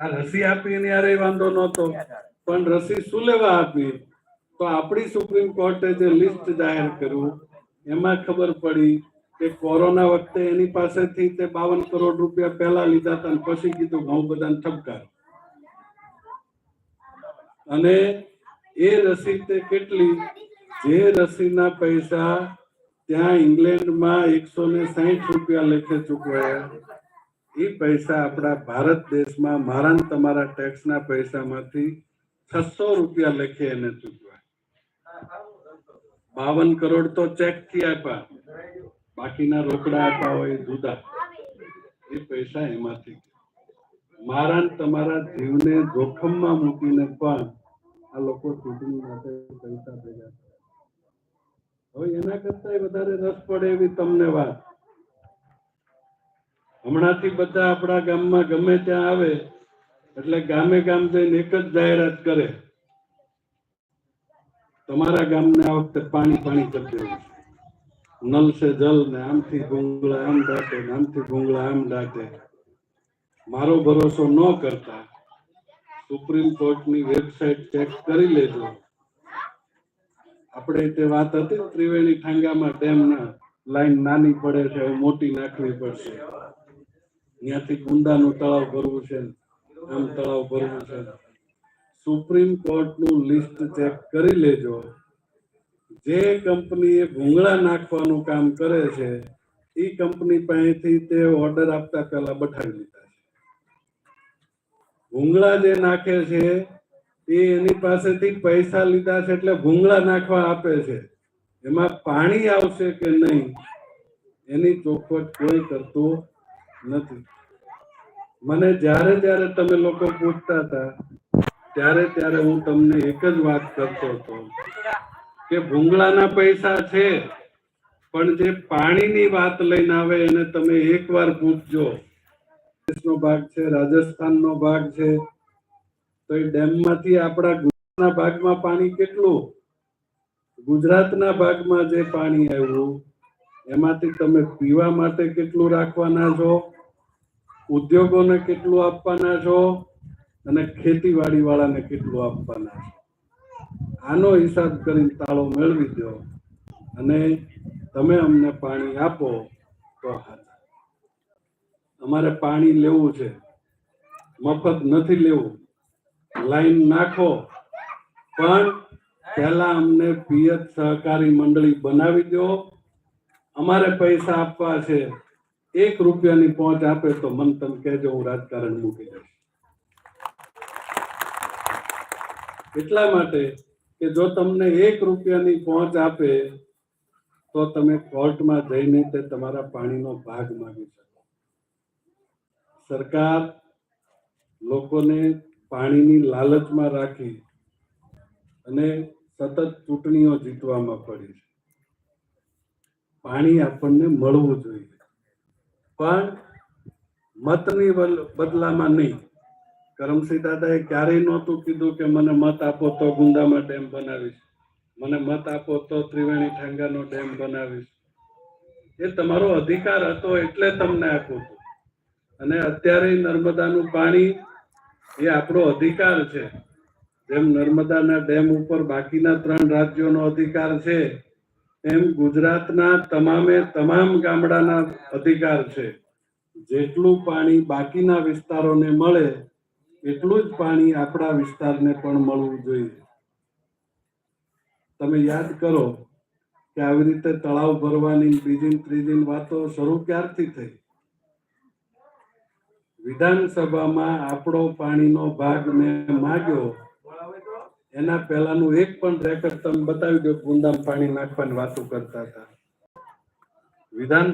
આ રસી આપી હારે વાંધો નહોતો. પણ રસી શું લેવા આપી? તો આપણી સુપ્રીમ કોર્ટે જે લિસ્ટ જાહેર કર્યું, એમાં ખબર પડી કે કોરોના વખતે એની પાસેથી તે બાવન કરોડ રૂપિયા પહેલા લીધા હતા પછી કીધું ઘઉં બધાને ઠપકારો. અને એ રસી તે કેટલી? જે રસીના પૈસા ત્યાં ઇંગ્લેન્ડમાં એકસો ને સાહીઠ રૂપિયા લેખે ચૂકવાયા. એ પૈસા આપણા ભારત દેશમાં મારા તમારા ટેક્સના પૈસામાંથી છસો રૂપિયા લખે એને ચૂકવા બાવન કરોડ તો ચેકથી આપ્યા. બાકીના રોકડા આપ્યા હોય, જુદા. એ પૈસા એમાંથી. મારા તમારા જીવને જોખમમાં મૂકીને પણ આ લોકો ચૂંટણી માટે પૈસા ભેગા હવે એના કરતા વધારે રસ પડે એવી તમને વાત. હમણાંથી બધા આપણા ગામમાં ગમે ત્યાં આવે, એટલે ગામે ગામ જઈને એક જ જાહેરાત કરે. તમારા ગામને આ વખતે પાણી પાણી કરી છે. નલ સે જલ ને આમથી ભૂંગળા આમ દાટે ને આમથી ભૂંગળા આમ દાટે. મારો ભરોસો ન કરતા સુપ્રીમ કોર્ટની વેબસાઇટ ચેક કરી લેજો. આપણે તે વાત હતી ત્રિવેણી ઠાંગામાં, ડેમના લાઈન નાની પડે છે મોટી નાખવી પડશે. ત્યાંથી કુંડાનું તળાવ ભરવું છે, આમ તળાવ ભરવું છે. સુપ્રીમ કોર્ટનું લિસ્ટ ચેક કરી લેજો. જે કંપનીએ ભૂંગળા નાખવાનું કામ કરે છે, એ કંપની પાસેથી તે ઓર્ડર આપતા પહેલા બઠાવી લીધા છે. ભૂંગળા જે નાખે છે, એ એની પાસેથી પૈસા લીધા છે એટલે ભૂંગળા નાખવા આપે છે. એમાં પાણી આવશે કે નહીં, એની ચોખવટ કોઈ કરતું નથી. મને જ્યારે જ્યારે તમે લોકો પૂછતા હતા, ત્યારે ત્યારે હું તમને એક જ વાત કરતો હતો કે ભૂંગળાના પૈસા છે, પણ જે પાણીની વાત લઈને આવે એને તમે એકવાર પૂછજો. નો ભાગ છે, રાજસ્થાનનો ભાગ છે, તો એ ડેમમાંથી આપણા ગુજરાતના ભાગમાં પાણી કેટલું? ગુજરાતના ભાગમાં જે પાણી આવ્યું, એમાંથી તમે પીવા માટે કેટલું રાખવાના છો? ઉદ્યોગોને કેટલું આપવાના છો અને ખેતીવાડી વાળાને કેટલું આપવાના છો? આનો હિસાબ કરીને તાળો મેળવી દો અને તમે અમને પાણી આપો તો અમારે પાણી લેવું છે. મફત નથી લેવું. લાઈન નાખો. પણ પહેલા અમને પિયત સહકારી મંડળી બનાવી દો. અમારે પૈસા આપવા છે. એક રૂપિયાની પહોંચ આપે તો મન તમે કહેજો, હું રાજકારણ મૂકી દઈશ. એટલા માટે કે જો તમને એક રૂપિયાની પહોંચ આપે, તો તમે કોર્ટમાં જઈને તે તમારા પાણીનો ભાગ માંગી શકો. સરકાર લોકોને પાણીની લાલચમાં રાખી અને સતત ચૂંટણીઓ જીતવામાં પડી છે. પાણી આપણને મળવું જોઈએ. પણ મતની બદલામાં નહીં. કરમસિંહ દાદાએ ક્યારેય નહોતું કીધું કે મને મત આપો તો ગુંદામાં ડેમ બનાવીશ. મને મત આપો તો ત્રિવેણી ઠાંગાનો ડેમ બનાવીશ. એ તમારો અધિકાર હતો એટલે તમને આપ્યું હતું. અને અત્યારે નર્મદાનું પાણી એ આપણો અધિકાર છે. જેમ નર્મદાના ડેમ ઉપર બાકીના ત્રણ રાજ્યોનો અધિકાર છે એમ ગુજરાતના તમામે તમામ ગામડાના અધિકાર છે. જેટલું પાણી બાકીના વિસ્તારોને મળે, એટલું જ પાણી આપણા વિસ્તારને પણ મળવું જોઈએ. તમે યાદ કરો કે આવી રીતે તળાવ ભરવાની બીજી ત્રીજી વાતો શરૂ ક્યારથી થઈ? વિધાનસભામાં આપણો પાણીનો ભાગ મેં માગ્યો એના પહેલાનું એક પણ રેકર્ડ તમે બતાવી દો ગુંદામ પાણી નાખવાની વાતો કરતા હતા. વિધાન